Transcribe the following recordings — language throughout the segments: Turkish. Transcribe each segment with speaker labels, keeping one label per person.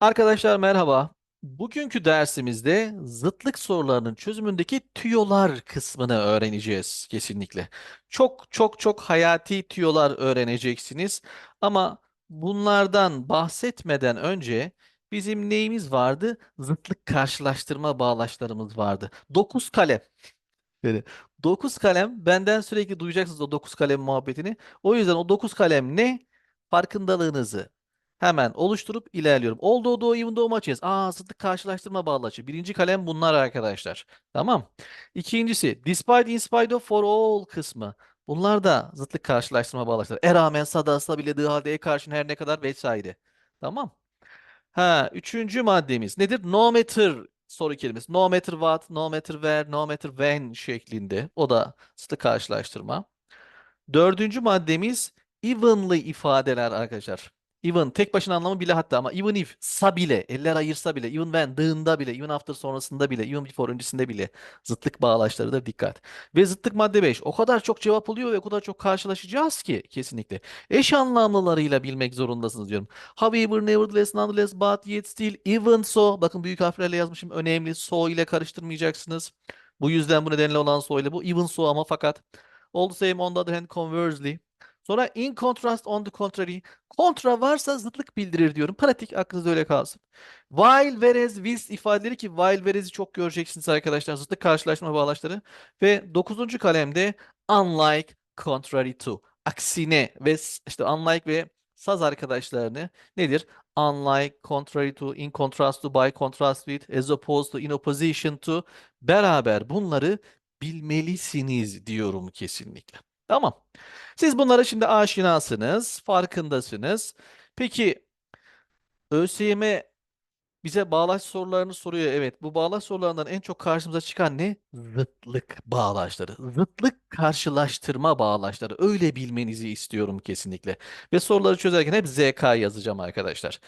Speaker 1: Arkadaşlar merhaba. Bugünkü dersimizde zıtlık sorularının çözümündeki tüyolar kısmını öğreneceğiz kesinlikle. Çok çok çok hayati tüyolar öğreneceksiniz. Ama bunlardan bahsetmeden önce bizim neyimiz vardı? Zıtlık karşılaştırma bağlaçlarımız vardı. 9 kalem. Böyle 9 kalem benden sürekli duyacaksınız o 9 kalem muhabbetini. O yüzden o 9 kalem ne? Farkındalığınızı hemen oluşturup ilerliyorum. O do even though maçız. Aa zıtlık karşılaştırma bağlaçı. Birinci kalem bunlar arkadaşlar. Tamam. İkincisi despite in spite of for all kısmı. Bunlar da zıtlık karşılaştırma bağlaçları. E rağmen sadasına bile dığı halde karşın her ne kadar vesaire. Tamam. Ha, üçüncü maddemiz nedir? No matter soru kelimesi. No matter what, no matter where, no matter when şeklinde. O da sıkı karşılaştırma. Dördüncü maddemiz evenly ifadeler arkadaşlar. Even tek başına anlamı bile hatta ama even if sa bile, eller ayırsa bile, even when dığında bile, even after sonrasında bile, even before öncesinde bile zıtlık bağlaçları da dikkat. Ve zıtlık madde 5. O kadar çok cevap oluyor ve o kadar çok karşılaşacağız ki kesinlikle. Eş anlamlılarıyla bilmek zorundasınız diyorum. However, nevertheless, nonetheless, but, yet, still, even so. Bakın büyük harflerle yazmışım. Önemli. So ile karıştırmayacaksınız. Bu yüzden bu nedenle olan so ile bu. Even so ama fakat. All the same on the other hand conversely. Sonra in contrast on the contrary. Kontra varsa zıtlık bildirir diyorum. Pratik aklınızda öyle kalsın. While, whereas, whilst ifadeleri ki while, whereas'i çok göreceksiniz arkadaşlar. Zıtlık karşılaşma bağlaçları. Ve dokuzuncu kalemde unlike, contrary to. Aksine ve işte unlike ve saz arkadaşlarını nedir? Unlike, contrary to, in contrast to, by contrast with, as opposed to, in opposition to. Beraber bunları bilmelisiniz diyorum kesinlikle. Tamam. Siz bunlara şimdi aşinasınız, farkındasınız. Peki ÖSYM bize bağlaç sorularını soruyor. Evet, bu bağlaç sorularından en çok karşımıza çıkan ne? Zıtlık bağlaçları. Zıtlık karşılaştırma bağlaçları. Öyle bilmenizi istiyorum kesinlikle. Ve soruları çözerken hep ZK yazacağım arkadaşlar.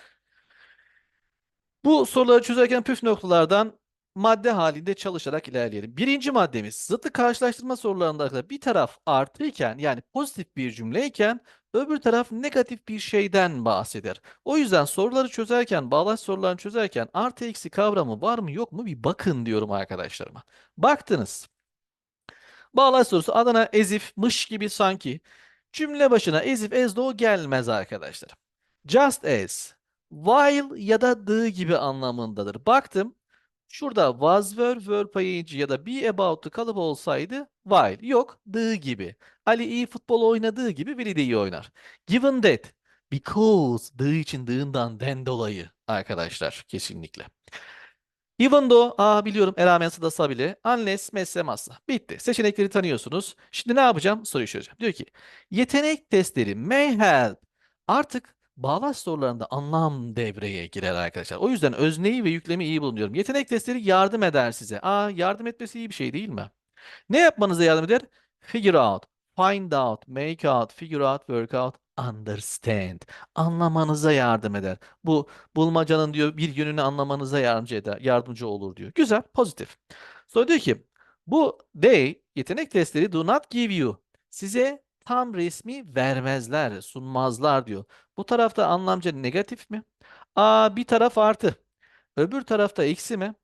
Speaker 1: Bu soruları çözerken püf noktalardan madde halinde çalışarak ilerleyelim. Birinci maddemiz zıtlık karşılaştırma sorularında bir taraf artı iken yani pozitif bir cümleyken öbür taraf negatif bir şeyden bahseder. O yüzden soruları çözerken, bağlaç sorularını çözerken artı eksi kavramı var mı yok mu bir bakın diyorum arkadaşlarıma. Baktınız. Bağlaç sorusu Adana ezif, mış gibi sanki. Cümle başına ezif, though gelmez arkadaşlar. Just as, while ya da the gibi anlamındadır. Baktım. Şurada was were, verb ing ya da be about'u kalıbı olsaydı while. Yok, the gibi. Ali iyi futbol oynadığı gibi biri de iyi oynar. Given that, because, the için the'ından den dolayı arkadaşlar kesinlikle. Even though, aa biliyorum Eramen Sıdasa bile, unless, messe, massa. Bitti. Seçenekleri tanıyorsunuz. Şimdi ne yapacağım? Soruyu çözeceğim. Diyor ki, yetenek testleri may help. Artık bağlaç sorularında anlam devreye girer arkadaşlar. O yüzden özneyi ve yüklemi iyi bulun diyorum. Yetenek testleri yardım eder size. Aa yardım etmesi iyi bir şey değil mi? Ne yapmanıza yardım eder? Figure out, find out, make out, figure out, work out, understand. Anlamanıza yardım eder. Bu bulmacanın diyor bir yönünü anlamanıza yardımcı eder, yardımcı olur diyor. Güzel, pozitif. Sonra diyor ki bu they yetenek testleri do not give you size tam resmi vermezler, sunmazlar diyor. Bu tarafta anlamca negatif mi? Aa bir taraf artı. Öbür tarafta eksi mi?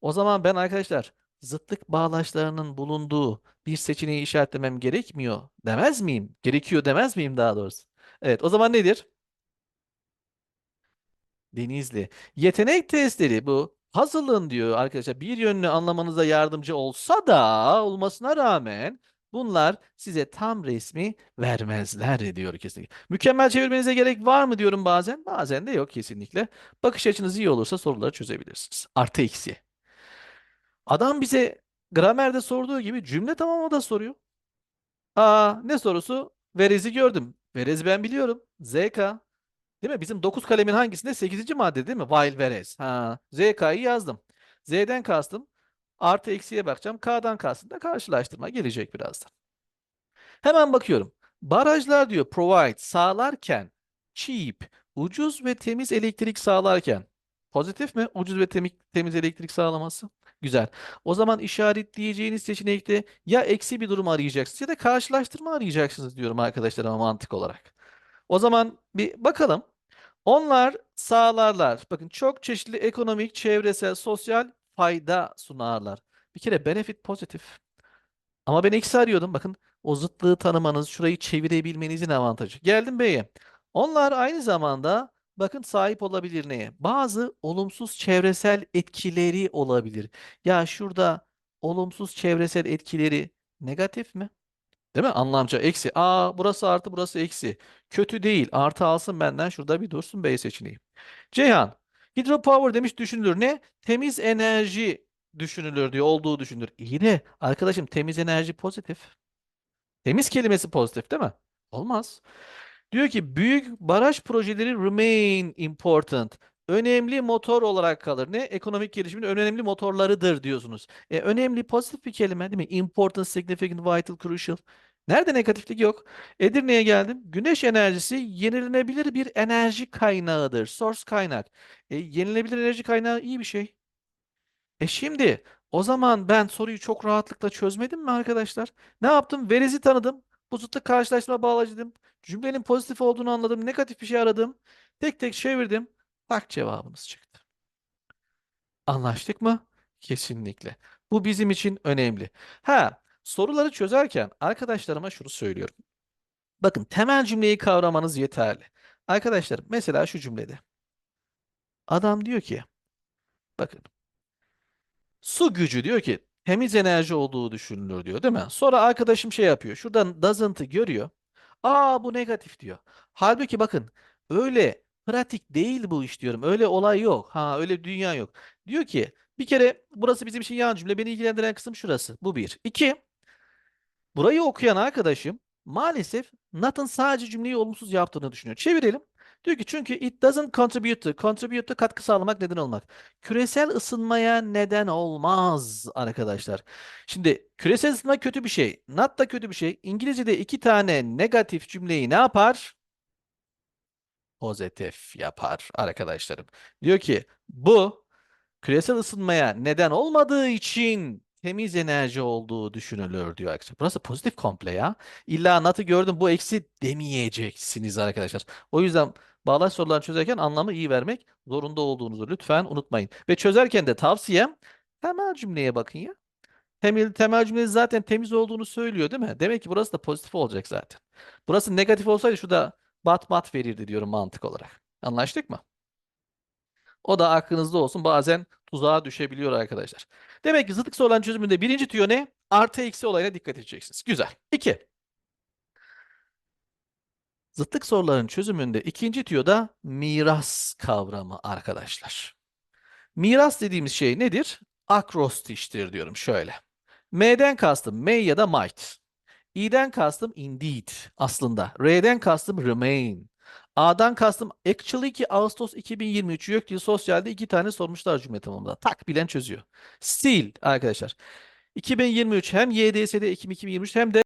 Speaker 1: O zaman ben arkadaşlar zıtlık bağlaçlarının bulunduğu bir seçeneği işaretlemem gerekmiyor demez miyim? Gerekiyor demez miyim daha doğrusu? Evet, o zaman nedir? Denizli. Yetenek testleri bu. Puzzle'ın diyor arkadaşlar bir yönünü anlamanıza yardımcı olsa da olmasına rağmen bunlar size tam resmi vermezler diyor kesinlikle. Mükemmel çevirmenize gerek var mı diyorum bazen. Bazen de yok kesinlikle. Bakış açınız iyi olursa soruları çözebilirsiniz. Artı eksi. Adam bize gramerde sorduğu gibi cümle tamamı da soruyor. Aa ne sorusu? Verezi gördüm. Verezi ben biliyorum. ZK. Değil mi? Bizim 9 kalemin hangisinde? sekizinci madde değil mi? While whereas. Ha, ZK'yı yazdım. Z'den kastım. Artı eksiye bakacağım. K'dan kastım da karşılaştırma gelecek birazdan. Hemen bakıyorum. Barajlar diyor provide sağlarken cheap ucuz ve temiz elektrik sağlarken pozitif mi? Ucuz ve temiz, temiz elektrik sağlaması. Güzel. O zaman işaretleyeceğiniz seçenekte ya eksi bir durum arayacaksınız ya da karşılaştırma arayacaksınız diyorum arkadaşlar ama mantık olarak. O zaman bir bakalım. Onlar sağlarlar. Bakın çok çeşitli ekonomik, çevresel, sosyal fayda sunarlar. Bir kere benefit pozitif. Ama ben eksi arıyordum. Bakın o zıtlığı tanımanız, şurayı çevirebilmenizin avantajı. Geldim B'ye. Onlar aynı zamanda bakın sahip olabilir neye? Bazı olumsuz çevresel etkileri olabilir. Ya şurada olumsuz çevresel etkileri negatif mi? Değil mi? Anlamca eksi. Aa burası artı burası eksi. Kötü değil. Artı alsın benden şurada bir dursun B seçeneği. Ceyhan. Hidropower demiş düşünülür. Ne? Temiz enerji düşünülür diyor. Olduğu düşünülür. İyi de arkadaşım temiz enerji pozitif. Temiz kelimesi pozitif değil mi? Olmaz. Diyor ki büyük baraj projeleri remain important. Önemli motor olarak kalır. Ne? Ekonomik gelişimin önemli motorlarıdır diyorsunuz. E, önemli pozitif bir kelime değil mi? Important, significant, vital, crucial. Nerede negatiflik yok? Edirne'ye geldim. Güneş enerjisi yenilenebilir bir enerji kaynağıdır. Source kaynak. E, yenilenebilir enerji kaynağı iyi bir şey. E şimdi o zaman ben soruyu çok rahatlıkla çözmedim mi arkadaşlar? Ne yaptım? Verizi tanıdım. Bu zıtlık karşılaştırma bağladım. Cümlenin pozitif olduğunu anladım. Negatif bir şey aradım. Tek tek çevirdim. Bak cevabınız çıktı. Anlaştık mı? Kesinlikle. Bu bizim için önemli. Ha, soruları çözerken arkadaşlarıma şunu söylüyorum. Bakın temel cümleyi kavramanız yeterli. Arkadaşlar mesela şu cümlede. Adam diyor ki bakın Su gücü diyor ki temiz enerji olduğu düşünülür diyor değil mi? Sonra arkadaşım şey yapıyor. Şuradan doesn't'ı görüyor. Aa bu negatif diyor. Halbuki bakın öyle pratik değil bu iş diyorum. Öyle olay yok. Ha öyle dünya yok. Diyor ki bir kere burası bizim için yan cümle. Beni ilgilendiren kısım şurası. Bu bir. İki. Burayı okuyan arkadaşım maalesef not'ın sadece cümleyi olumsuz yaptığını düşünüyor. Çevirelim. Diyor ki çünkü it doesn't contribute to, contribute to katkı sağlamak neden olmak. Küresel ısınmaya neden olmaz arkadaşlar. Şimdi küresel ısınma kötü bir şey. Not da kötü bir şey. İngilizce'de iki tane negatif cümleyi ne yapar? Pozitif yapar arkadaşlarım. Diyor ki bu küresel ısınmaya neden olmadığı için temiz enerji olduğu düşünülür diyor arkadaşlar. Burası pozitif komple ya. İlla not'ı gördüm bu eksi demeyeceksiniz arkadaşlar. O yüzden bağlaç sorularını çözerken anlamı iyi vermek zorunda olduğunuzu lütfen unutmayın. Ve çözerken de tavsiyem temel cümleye bakın ya. Temel, temel cümle zaten temiz olduğunu söylüyor değil mi? Demek ki burası da pozitif olacak zaten. Burası negatif olsaydı şurada bat mat verirdi diyorum mantık olarak. Anlaştık mı? O da aklınızda olsun. Bazen tuzağa düşebiliyor arkadaşlar. Demek ki zıtlık soruların çözümünde birinci tüyo ne? Artı eksi olayına dikkat edeceksiniz. Güzel. İki. Zıtlık soruların çözümünde ikinci tüyoda miras kavramı arkadaşlar. Miras dediğimiz şey nedir? Akrostiştir diyorum şöyle. M'den kastım may ya da might. I'den kastım indeed aslında. R'den kastım remain. A'dan kastım actually ki Ağustos 2023 YÖKDİL Sosyal'de iki tane sormuşlar cümle tamamında. Tak bilen çözüyor. Still arkadaşlar. 2023 hem YDS'de 2023 hem de